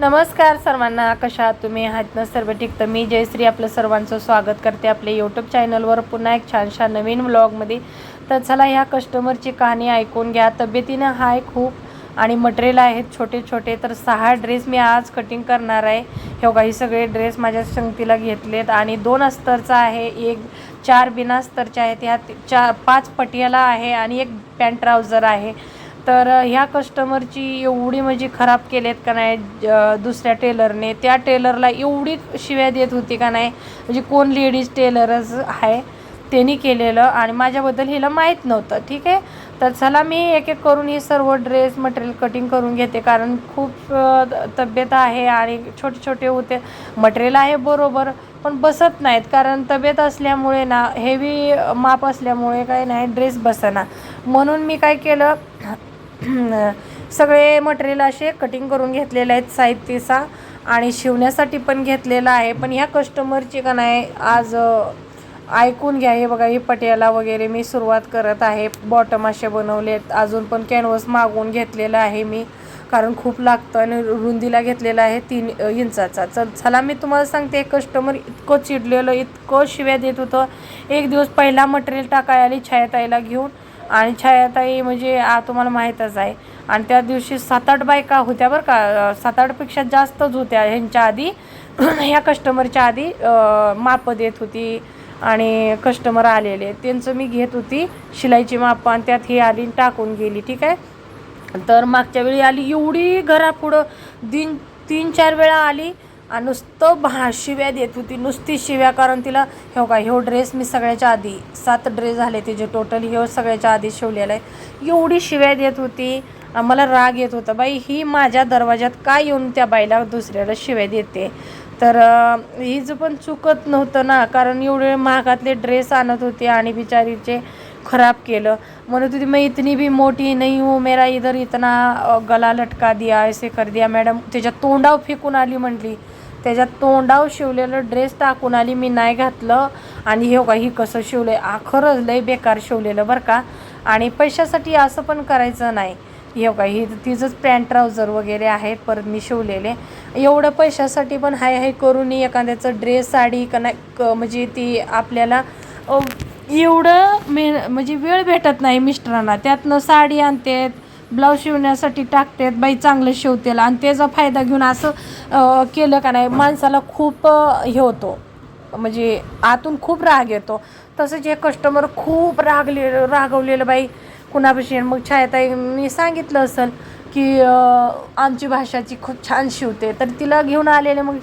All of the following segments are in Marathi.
नमस्कार सर्वांना कशा आहात तुम्ही? आहात ना सर्व ठीक? तर मी जयश्री आपलं सर्वांचं स्वागत करते आपल्या यूट्यूब चॅनलवर पुन्हा एक छानशा नवीन व्लॉगमध्ये तर चला ह्या कस्टमरची कहाणी ऐकून घ्या. तब्येतीनं हाय खूप आणि मटेरियल आहेत छोटे छोटे तर सहा ड्रेस मी आज कटिंग करणार आहे. हे बघा हे सगळे ड्रेस माझ्या संगतीला घेतलेत. आणि दोन अस्तरचा आहे. एक चार बिना अस्तरचे आहेत. ह्या चार पाच पटियाला आहे आणि एक पॅन्ट ट्राउझर आहे. तर ह्या कस्टमरची एवढी म्हणजे खराब केलेत का नाही ज- दुसऱ्या टेलरने त्या टेलरला एवढी शिव्या देत होती का नाही? म्हणजे कोण लेडीज टेलरच आहे त्यांनी केलेलं आणि माझ्याबद्दल हिला माहीत नव्हतं ठीक आहे? तर चला मी एक एक करून ही सर्व ड्रेस मटेरियल कटिंग करून घेते कारण खूप तब्येत आहे आणि छोटे छोटे होते. मटेरियल आहे बरोबर पण बसत नाहीत कारण तब्येत असल्यामुळे ना हेवी माप असल्यामुळे काय नाही ड्रेस बसना. म्हणून मी काय केलं सगळे मटेरियल असे कटिंग करून घेतलेले आहेत साहित्यचा आणि शिवण्यासाठी पण घेतलेला आहे. पण ह्या कस्टमरची का नाही आज ऐकून घ्या हे बघा हे पटियाला वगैरे मी सुरुवात करत आहे. बॉटम असे बनवलेत अजून पण कॅनव्हस मागवून घेतलेलं आहे मी कारण खूप लागतं आणि रुंदीला घेतलेला आहे तीन इंचाचा. चल चला मी तुम्हाला सांगते कस्टमर इतकं चिडलेलं इतकं शिव्या देत होतं. एक दिवस पहिला मटेरियल टाकाय आली छायाताईला घेऊन आणि छायाताई म्हणजे आ तुम्हाला माहीतच आहे. आणि त्या दिवशी सात आठ बायका होत्या बरं का. सात आठपेक्षा जास्तच होत्या. ह्यांच्या आधी ह्या कस्टमरच्या आधी मापं देत होती आणि कस्टमर आलेले. त्यांचं मी घेत होती शिलाईची मापं आणि त्यात ही आली आणि टाकून गेली ठीक आहे? तर मागच्या वेळी आली एवढी घरापुढं. दिन तीन चार वेळा आली. आणि नुसतं भा शिव्या देत होती. नुसती शिव्या कारण तिला हो का ह्यो ड्रेस मी सगळ्याच्या आधी सात ड्रेस झाले तिचे टोटल ह्यो सगळ्याच्या आधी शिवलेला आहे. एवढी शिव्या देत होती. आम्हाला मला राग येत होता बाई ही माझ्या दरवाजात काय येऊन त्या बाईला दुसऱ्याला शिव्या देते? तर अं, हिचं पण चुकत नव्हतं ना कारण एवढे महागातले ड्रेस आणत होते आणि बिचारीचे खराब केलं. म्हणत होती मैं इतनी भी मोठी नहीं हो मेरा इधर इतना गला लटका दिया ऐसे कर दिया. मॅडम त्याच्या तोंडाव फेकून आली म्हटली. त्याच्या तोंडावर शिवलेलं ड्रेस टाकून आली मी नाही घातलं. आणि हे का ही कसं शिवलं आहे खरंच लय बेकार शिवलेलं बरं का. आणि पैशासाठी असं पण करायचं नाही. हे का ही तिचंच पॅन्ट ट्राउझर वगैरे आहेत परत मी शिवलेले. एवढं पैशासाठी पण हाय हाय करून एखाद्याचं ड्रेस साडी का नाही क- म्हणजे ती आपल्याला एवढं मे म्हणजे वेळ भेटत नाही मिस्टरांना. त्यातनं साडी आणतात ब्लाऊज शिवण्यासाठी टाकतात बाई चांगलं शिवतेला आणि त्याचा फायदा घेऊन असं केलं का नाही माणसाला खूप हे होतो. म्हणजे आतून खूप राग येतो. तसंच हे कस्टमर खूप रागले रागवलेलं बाई कुणापाशी. मग छायाताईंनी सांगितलं असेल की आमची भाषाची खूप छान शिवते. तर तिला घेऊन आलेले मग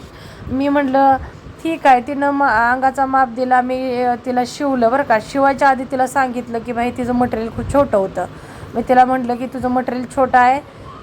मी म्हटलं ठीक आहे. तिनं मा अंगाचा माप दिला मी तिला शिवलं बरं का. शिवायच्या आधी तिला सांगितलं की भाई तिचं मटेरियल खूप छोटं होतं. मी तिला म्हटलं की तुझं मटेरियल छोटं आहे.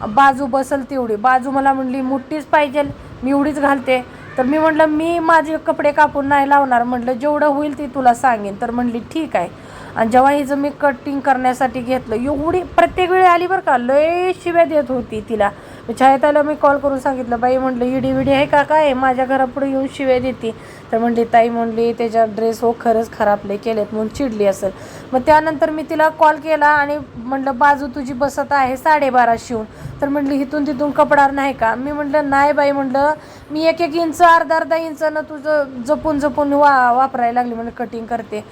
बाजू बसल तेवढी. बाजू मला म्हटली मोठीच पाहिजे. मी एवढीच घालते. तर मी म्हटलं मी माझे कपडे कापून नाही लावणार. म्हटलं जेवढं होईल ते तुला सांगेन. तर म्हणली ठीक आहे. आणि जेव्हा हिचं मी कटिंग करण्यासाठी घेतलं एवढी प्रत्येक वेळी आली बरं का लय शिव्या देत होती तिला. छायाताईला मी कॉल करून सांगितलं बाई म्हटलं इडी विडी आहे का? काय माझ्या घरापुढे येऊन शिव्या देते. तर म्हणली ताई म्हणली त्याच्या ड्रेस हो खरंच खराबले केलेत म्हणून चिडली असेल. मग त्यानंतर मी तिला कॉल केला आणि म्हटलं बाजू तुझी बसत आहे साडेबारा शिवून. तर म्हटली इथून तिथून कपडार नाही का? मी म्हटलं नाही बाई म्हटलं मी एक एक इंच अर्धा अर्धा इंचानं तुझं जपून जपून वा वापरायला लागली म्हणजे कटिंग करते.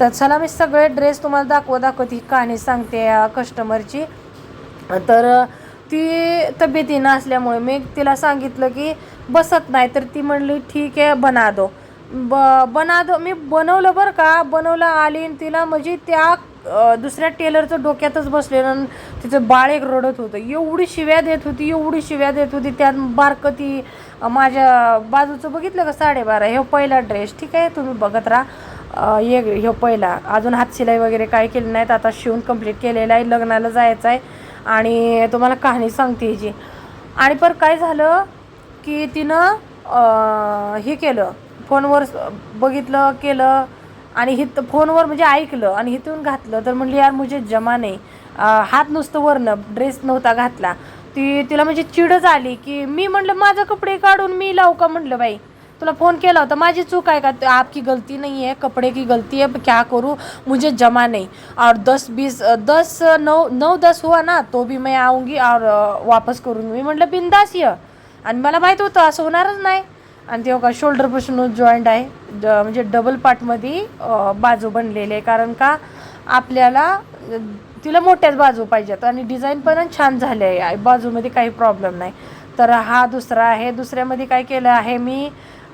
तर चला मी सगळे ड्रेस तुम्हाला दाखवत दाखवत ही कहाणी सांगते या कस्टमरची तर ती तब्येतीनं असल्यामुळे मी तिला सांगितलं की बसत नाही. तर ती म्हणली ठीक आहे बना दो. ब बना दो. मी बनवलं बरं का? बनवलं आली आणि तिला म्हणजे त्या दुसऱ्या टेलरचं डोक्यातच बसलेलं आणि तिचं बाळ एक रडत होतं. एवढी शिव्या देत होती एवढी शिव्या देत होती. त्यात बारकं ती माझ्या बाजूचं बघितलं का? साडेबारा. हे पहिला ड्रेस. ठीक आहे तुम्ही बघत राहा. ये ह्यो पहिला. अजून हातशिलाई वगैरे काय केली नाहीत. आता शिवून कंप्लीट केलेलं आहे. लग्नाला जायचं आहे आणि तुम्हाला कहाणी सांगते ह्याची आणि पर काय झालं की तिनं हे केलं फोनवर बघितलं केलं आणि हित फोनवर म्हणजे ऐकलं आणि हिथून घातलं. तर म्हणली यार मुझे जमा नाही. हात नुसतं वरणं ड्रेस नव्हता घातला. ती तिला म्हणजे चिडच आली की मी म्हटलं माझं कपडे काढून मी लावू का? म्हटलं बाई तुला फोन केला होता माझी चूक आहे का? तो आपकी गलती नहीं है कपड़े की गलती है क्या करूँ? मुझे जमा नहीं। और दस बीस दस नौ नौ दस हुआ ना तो भी मैं आऊँगी और वापस करून मी म्हटलं बिंदास ये आणि मला माहीत होतं असं होणारच नाही. आणि ते का शोल्डरपासून जॉईंट आहे. ड म्हणजे डबल पार्टमध्ये बाजू बनलेली आहे. कारण का आपल्याला तिला मोठ्याच बाजू पाहिजेत. आणि डिझाईन पण छान झाले आहे. बाजूमध्ये काही प्रॉब्लेम नाही. तर हा दुसरा आहे. दुसऱ्यामध्ये काय केलं आहे मी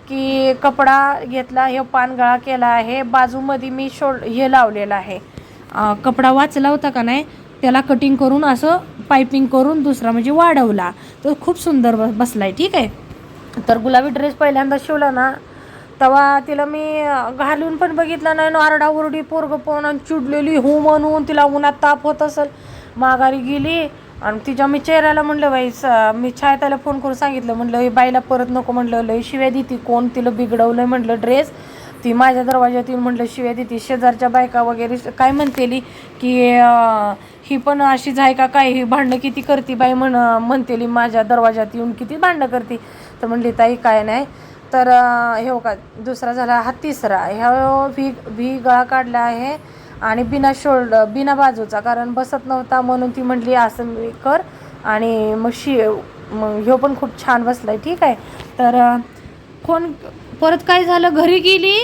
की कपडा घेतला हे पानगळा केला आहे बाजूमध्ये मी शोल्ड हे लावलेलं आहे. कपडा वाचला होता का नाही? त्याला कटिंग करून असं पायपिंग करून दुसरा म्हणजे वाढवला. तर खूप सुंदर बस आहे ठीक आहे? तर गुलाबी ड्रेस पहिल्यांदा शिवला ना तेव्हा तिला मी घालून पण बघितलं नाही. आरडाओरडी पोरग पण आणि चिडलेली हो म्हणून तिला उन्हात ताप होत असेल. माघारी गेली आणि तिच्या मी चेहऱ्याला म्हणलं बाई स मी छायताला फोन करून सांगितलं म्हणलं "ही बाईला परत नको म्हणलं लय शिव्या देती कोण तिला बिघडवलं म्हणलं ड्रेस ती माझ्या दरवाज्यात येऊन म्हटलं शिव्या देती शेजारच्या बायका वगैरे काय म्हणतेली की ही पण अशीच आहे का काय ही भांडणं किती करते बाई म्हण म्हणतेली माझ्या दरवाज्यात येऊन किती भांडणं करते तर म्हणली ताई काय नाही तर हे हो का दुसरा झाला हा तिसरा ह्या भी भी गळा काढला आहे आणि बिना शोल्ड बिना बाजूचा कारण बसत नव्हता म्हणून ती म्हटली असं मी कर. आणि मग शि मग ह्यो पण खूप छान बसलाय ठीक आहे. तर कोण फोन परत काय झालं? घरी गेली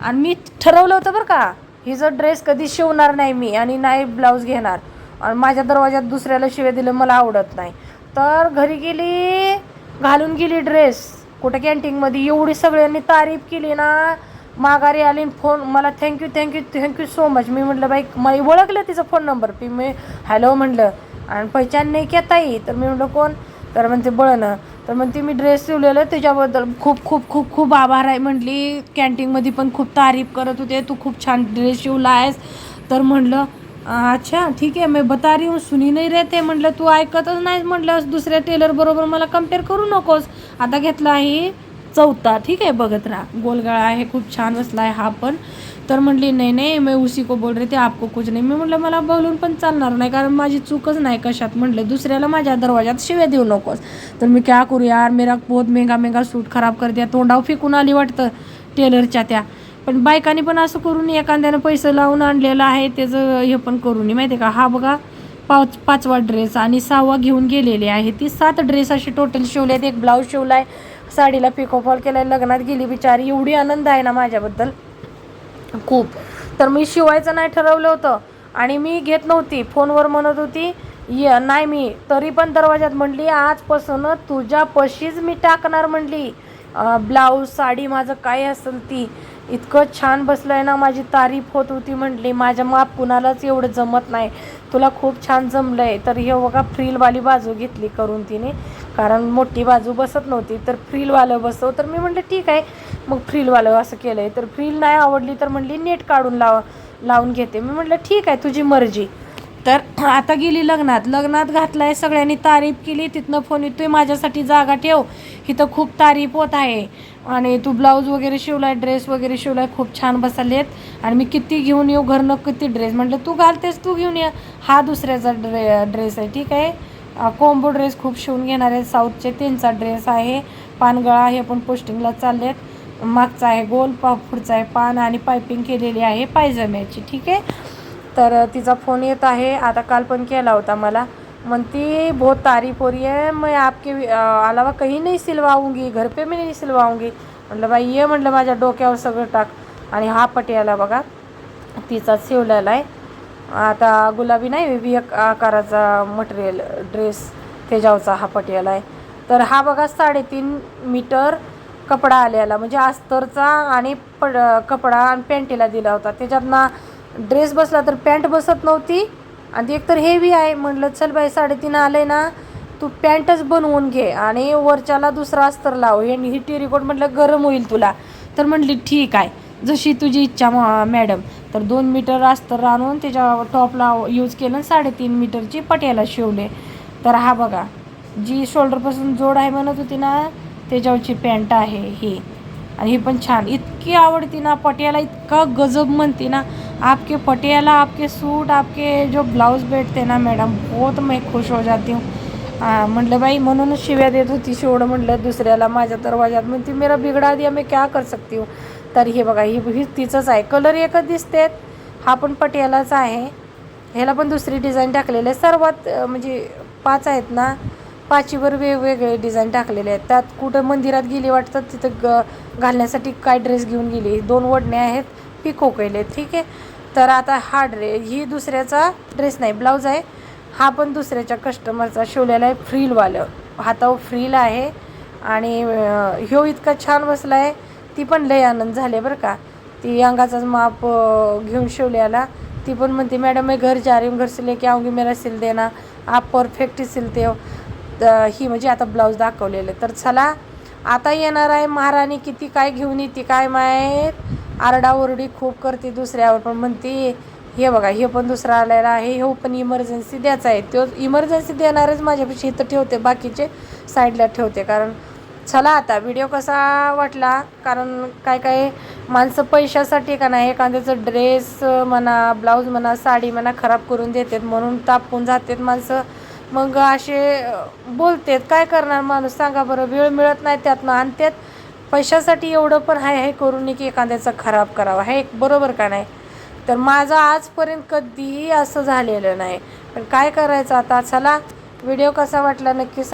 आणि मी ठरवलं होतं बरं का हिचं ड्रेस कधी शिवणार नाही मी आणि नाही ब्लाऊज घेणार आणि माझ्या दरवाज्यात दुसऱ्याला शिव्या दिलं मला आवडत नाही. तर घरी गेली घालून गेली ड्रेस. कुठं कॅन्टीनमध्ये एवढी सगळ्यांनी तारीफ केली ना माघारी आली फोन मला thank you thank you thank you so much मी म्हटलं बाई मला ओळखलं तिचा फोन नंबर पी मी हॅलो म्हटलं. आणि पहिचान नाही की ताई. तर मी म्हटलं कोण? तर म्हणते बळणं. तर म्हणते मी ड्रेस शिवलेलं त्याच्याबद्दल खूप खूप खूप खूप आभार आहे म्हटली. कॅन्टीनमध्ये पण खूप तारीफ करत होते. तू खूप छान ड्रेस शिवला आहेस. तर म्हटलं अच्छा ठीक आहे. मी बता रही हूँ सुनी नाही रहते. म्हटलं तू ऐकतच नाही म्हटलं दुसऱ्या टेलरबरोबर मला कंपेअर करू नकोस. आता घेतला आहे. चौथा ठीक आहे बघत राहा. गोलगळा आहे खूप छान बसला आहे हा पण. तर म्हटली नाही नाही मी उसी को बोल रही ते आपको कुछ नाही. मी म्हटलं मला बोलून पण चालणार नाही कारण माझी चूकच नाही कशात. म्हटलं दुसऱ्याला माझ्या दरवाजात शिव्या देऊ नकोस. तर मी क्या करू यार मेरा बहुत मेगा मेगा सूट खराब कर तोंडाव फेकून आली वाटतं टेलरच्या त्या. पण बायकांनी पण असं करून एखाद्यानं पैसे लावून आणलेलं आहे त्याचं हे पण करून. नये माहिती आहे का? हा बघा पाच पाचवा ड्रेस आणि सहावा घेऊन गेलेले आहे ती. सात ड्रेस असे टोटल शिवले आहेत एक ब्लाऊज शिवला आहे साडीला पिकोफॉल केलाय लग्नात गेली बिचारी. एवढी आनंद आहे ना माझ्याबद्दल. खूप. तर मी शिवायचं नाही ठरवलं होतं. आणि मी घेत नव्हती. फोनवर म्हणत होती य नाही मी. तरी पण दरवाजात म्हणली आजपासून तुझ्या पशीच मी टाकणार. म्हणली ब्लाऊज साडी माझं काय असेल ती. इतकं छान बसलं आहे ना माझी तारीफ होत होती म्हटली माझ्या माप कुणालाच एवढं जमत नाही. तुला खूप छान जमलं आहे तर हे बघा फ्रीलवाली बाजू घेतली करून तिने. कारण मोठी बाजू बसत नव्हती तर फ्रीलवालं बसव. तर मी म्हटलं ठीक आहे. मग फ्रीलवालं असं केलं आहे तर फ्रील नाही आवडली तर म्हणली नेट काढून लाव लावून घेते. मी म्हटलं ठीक आहे तुझी मर्जी. तर आता गेली लग्नात. लग्नात घातलाय सगळ्यांनी तारीफ केली. तिथनं फोन येतोय माझ्यासाठी जागा ठेव. इथं खूप तारीफ होत आहे. आणि तू ब्लाऊज वगैरे शिवलाय ड्रेस वगैरे शिवलाय खूप छान बसलेत. आणि मी किती घेऊन येऊ घरनं किती ड्रेस म्हटलं तू घालतेस तू घेऊन ये. हा दुसऱ्याचा ड्रे ड्रेस आहे ठीक आहे? कोंबो ड्रेस खूप शिवून घेणार आहे साऊथचे त्यांचा ड्रेस आहे. पानगळा हे पण पोस्टिंगला आहेत मागचा आहे गोल पा पुढचा आहे पान आणि पायपिंग केलेली आहे पायजम्याची ठीक आहे? तर तिचा फोन येत आहे. आता काल पण केला होता मला. म्हणती बहुत तारीफ हो रही है. मैं आपके अलावा कहीं नाही सिलवाऊंगी. घर पे मी नाही सिलवाऊंगी. म्हटलं बाई ये म्हटलं माझ्या डोक्यावर सगळं टाक. आणि हा पटियाला बघा तिचा शिवलेला आहे. आता गुलाबी नाही विविध आकाराचा मटेरियल ड्रेस तेजावचा हा पटियाला आहे. तर हा बघा साडेतीन मीटर कपडा आलेला. म्हणजे अस्तरचा आणि पड कपडा आणि पॅन्टीला दिला होता. त्याच्यात ना ड्रेस बसला तर पॅन्ट बसत नव्हती. आणि ती एकतर हेवी आहे. म्हटलं चल बाई साडेतीन आलंय ना तू पॅन्टच बनवून घे आणि वरच्याला दुसरा अस्तर लाव. हे ही टेरिकोट म्हटलं गरम होईल तुला. तर म्हटली ठीक आहे. जशी तुझी इच्छा मॅडम. तर दोन मीटर अस्तर आणून त्याच्या टॉपला यूज केलं साडेतीन मीटरची पट्याला शिवले. तर हा बघा जी शोल्डरपासून जोड आहे म्हणत होती ना त्याच्यावरची पॅन्ट आहे ही. आणि हे पण छान. इतकी आवडती ना पटियाला इतका गजब म्हणते ना. आपके पटियाला आपके सूट आपके जो ब्लाउज भेटते ना मॅडम बहुत मैं खुश हो जाती हूँ. म्हटलं बाई म्हणूनच शिव्या देत होती शेवढं म्हटलं दुसऱ्याला. माझ्या दरवाजात म्हणते मेरा बिघडा दिया मैं क्या कर सकती हूँ? तर हे बघा ही ही तिचंच आहे. कलर एकच दिसतेत हा पण पटियालाच आहे. ह्याला पण दुसरी डिझाईन टाकलेली आहे. सर्वात म्हणजे पाच आहेत ना पाचीवर वेगवेगळे डिझाईन टाकलेले आहेत. त्यात कुठं मंदिरात गेली वाटतात तिथं ग घालण्यासाठी काय ड्रेस घेऊन गेली? दोन वडणे आहेत पिको केले ठीक आहे? तर आता हा ड्रे ही दुसऱ्याचा ड्रेस नाही ब्लाऊज आहे. हा पण दुसऱ्याच्या कस्टमरचा शिवलेला आहे फ्रीलवालं. हातावर फ्रील आहे आणि ह्यो इतका छान बसला आहे ती पण लय आनंद झाले बरं का. ती अंगाचाच माप घेऊन शिवल्याला ती पण म्हणते मॅडम मी घर जा रही घर सिले की आऊंगी मेरा सिल देना आप परफेक्ट सिलते हो. तर ही म्हणजे आता ब्लाऊज दाखवलेले. तर चला आता येणार आहे महाराणी किती काय घेऊन येते काय माहीत? आरडाओरडी खूप करते दुसऱ्यावर पण म्हणते हे बघा हे पण दुसरा आलेला आहे हे पण इमर्जन्सी द्यायचा आहे. तो इमर्जन्सी देणारच माझ्यापेक्षा इथं ठेवते बाकीचे साईडला ठेवते. कारण चला आता व्हिडिओ कसा वाटला? कारण काय काय माणसं पैशासाठी का नाही एखाद्याचं ड्रेस म्हणा ब्लाऊज म्हणा साडी म्हणा खराब करून देतात म्हणून तापून जातात माणसं. मग असे बोलतात बोलतेत काय करणार माणूस? सांगा बरं वेळ मिळत नाही त्यातनं. आणि त्यात पैशासाठी एवढं पण हाय हाय करून नाही की एखाद्याचं खराब करावं. हे बरोबर का नाही? तर माझं आजपर्यंत कधीही असं झालेलं नाही. पण काय करायचं आता? चला व्हिडिओ कसा वाटला नक्की